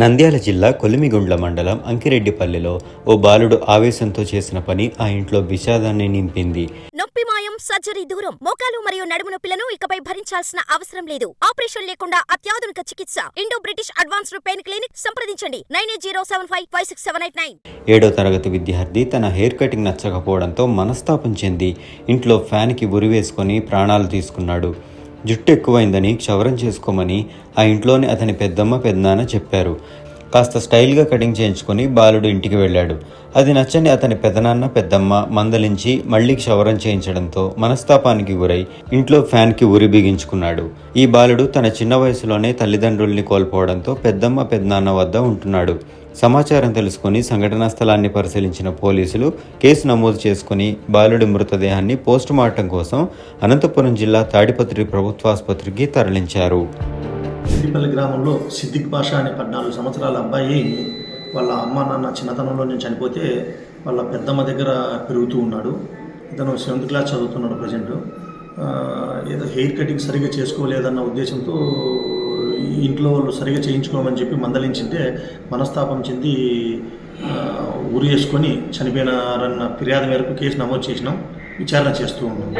నంద్యాల జిల్లా కొలిమిగుండ్ల మండలం అంకిరెడ్డిపల్లిలో ఓ బాలుడు ఆవేశంతో చేసిన పని ఆ ఇంట్లో విషాదాన్ని నింపింది. నొప్పి మాయం సర్జరీ దూరం మోకాలు మరియు నడుము నొప్పులను ఇకపై భరించాల్సిన అవసరం లేదు. ఆపరేషన్ లేకుండా అత్యాధునిక చికిత్స. Indo British advanced pain clinic సంప్రదించండి. Nine eight zero seven five five six seven eight nine. ఏడో తరగతి విద్యార్థి తన హెయిర్ కటింగ్ నచ్చకపోవడంతో మనస్తాపం చెంది ఇంట్లో ఫ్యాన్కి ఉరివేసుకొని ప్రాణాలు తీసుకున్నాడు. జుట్టు ఎక్కువైందని క్షవరం చేసుకోమని ఆ ఇంట్లోని అతని పెద్దమ్మ పెద్దనాన్న చెప్పారు. కాస్త స్టైల్గా కటింగ్ చేయించుకొని బాలుడు ఇంటికి వెళ్ళాడు. అది నచ్చని అతని పెదనాన్న పెద్దమ్మ మందలించి మళ్ళీ క్షవరం చేయించడంతో మనస్తాపానికి గురై ఇంట్లో ఫ్యాన్కి ఉరి బిగించుకున్నాడు. ఈ బాలుడు తన చిన్న వయసులోనే తల్లిదండ్రుల్ని కోల్పోవడంతో పెద్దమ్మ పెద్దనాన్న వద్ద ఉంటున్నాడు. సమాచారం తెలుసుకుని సంఘటనా స్థలాన్ని పరిశీలించిన పోలీసులు కేసు నమోదు చేసుకుని బాలుడి మృతదేహాన్ని పోస్టుమార్టం కోసం అనంతపురం జిల్లా తాడిపత్రి ప్రభుత్వాసుపత్రికి తరలించారు. సిద్దిపల్లి గ్రామంలో సిద్దిక్ పాషా అనే పద్నాలుగు సంవత్సరాల అబ్బాయి వాళ్ళ అమ్మ నాన్న చిన్నతనంలో నేను చనిపోతే వాళ్ళ పెద్దమ్మ దగ్గర పెరుగుతూ ఉన్నాడు. ఇతను సెవెంత్ క్లాస్ చదువుతున్నాడు ప్రజెంట్. ఏదో హెయిర్ కటింగ్ సరిగ్గా చేసుకోలేదన్న ఉద్దేశంతో ఇంట్లో వాళ్ళు సరిగా చేయించుకోమని చెప్పి మందలించింటే మనస్తాపం చెంది ఉరి చేసుకొని చనిపోయినారన్న ఫిర్యాదు మేరకు కేసు నమోదు చేసినాం. విచారణ చేస్తూ ఉన్నాం.